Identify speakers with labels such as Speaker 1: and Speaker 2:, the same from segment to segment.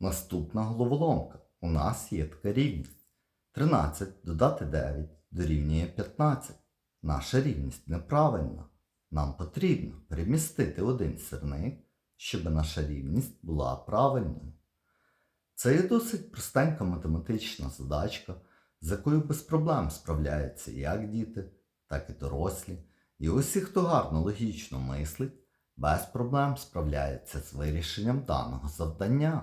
Speaker 1: Наступна головоломка. У нас є така рівність. 13 додати 9 дорівнює 15. Наша рівність неправильна. Нам потрібно перемістити один сірник, щоб наша рівність була правильною. Це є досить простенька математична задачка, з якою без проблем справляються як діти, так і дорослі. І усі, хто гарно логічно мислить, без проблем справляється з вирішенням даного завдання.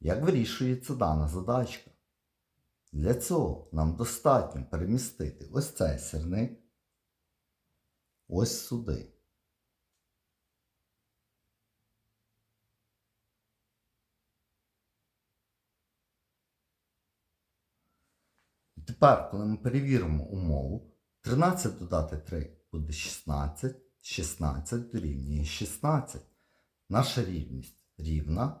Speaker 1: Як вирішується дана задачка? Для цього нам достатньо перемістити ось цей сірник ось сюди. І тепер, коли ми перевіримо умову, 13 додати 3 буде 16, 16 дорівнює 16. Наша рівність рівна,